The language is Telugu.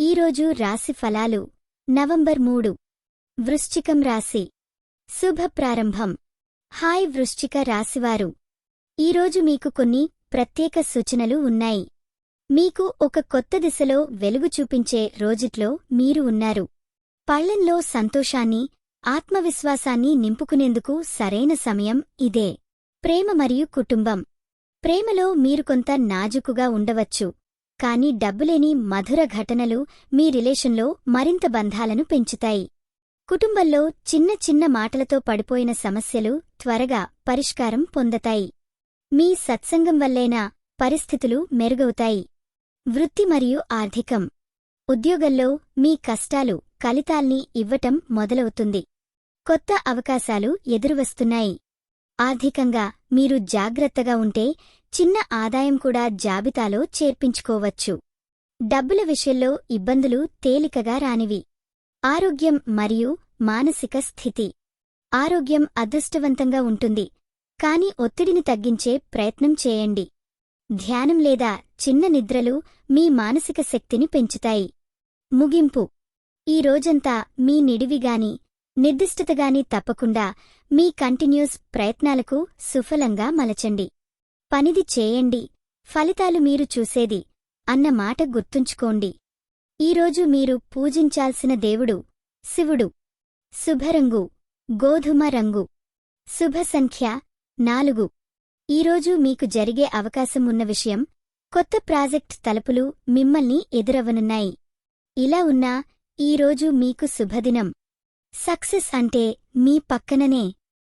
ఈరోజు రాశి ఫలాలు. నవంబర్ మూడు. వృశ్చికం రాశి. శుభ ప్రారంభం. హాయ్ వృశ్చిక రాశివారు. ఈరోజు మీకు కొన్ని ప్రత్యేక సూచనలు ఉన్నాయి. మీకు ఒక కొత్త దిశలో వెలుగు చూపించే రోజుట్లో మీరు ఉన్నారు. పళ్ళెంలో సంతోషాన్ని ఆత్మవిశ్వాసాన్ని నింపుకునేందుకు సరైన సమయం ఇదే. ప్రేమ మరియు కుటుంబం. ప్రేమలో మీరు కొంత నాజుకుగా ఉండవచ్చు. కానీ డబ్బులేని మధుర ఘటనలు మీ రిలేషన్లో మరింత బంధాలను పెంచుతాయి. కుటుంబంలో చిన్న చిన్న మాటలతో పడిపోయిన సమస్యలు త్వరగా పరిష్కారం పొందతాయి. మీ సత్సంగం వల్లేనా పరిస్థితులు మెరుగవుతాయి. వృత్తి మరియు ఆర్థికం. ఉద్యోగంలో మీ కష్టాలు కలితాల్ని ఇవ్వటం మొదలవుతుంది. కొత్త అవకాశాలు ఎదురువస్తున్నాయి. ఆర్థికంగా మీరు జాగ్రత్తగా ఉంటే చిన్న ఆదాయం కూడా జాబితాలో చేర్పించుకోవచ్చు. డబ్బుల విషయంలో ఇబ్బందులు తేలికగా రానివి. ఆరోగ్యం మరియు మానసిక స్థితి. ఆరోగ్యం అదృష్టవంతంగా ఉంటుంది. కాని ఒత్తిడిని తగ్గించే ప్రయత్నం చేయండి. ధ్యానం లేదా చిన్న నిద్రలు మీ మానసిక శక్తిని పెంచుతాయి. ముగింపు. ఈ రోజంతా మీ నిడివిగాని నిర్దిష్టతగాని తప్పకుండా మీ కంటిన్యూస్ ప్రయత్నాలకు సుఫలంగా మలచండి. పనిది చేయండి ఫలితాలు మీరు చూసేది అన్న మాట గుర్తుంచుకోండి. ఈరోజు మీరు పూజించాల్సిన దేవుడు శివుడు. శుభరంగు గోధుమ రంగు. శుభ సంఖ్య నాలుగు. ఈరోజు మీకు జరిగే అవకాశం ఉన్న విషయం కొత్త ప్రాజెక్ట్ తలుపులు మిమ్మల్ని ఎదురవనున్నాయి. ఇలా ఉన్నా ఈరోజు మీకు శుభదినం. సక్సెస్ అంటే మీ పక్కననే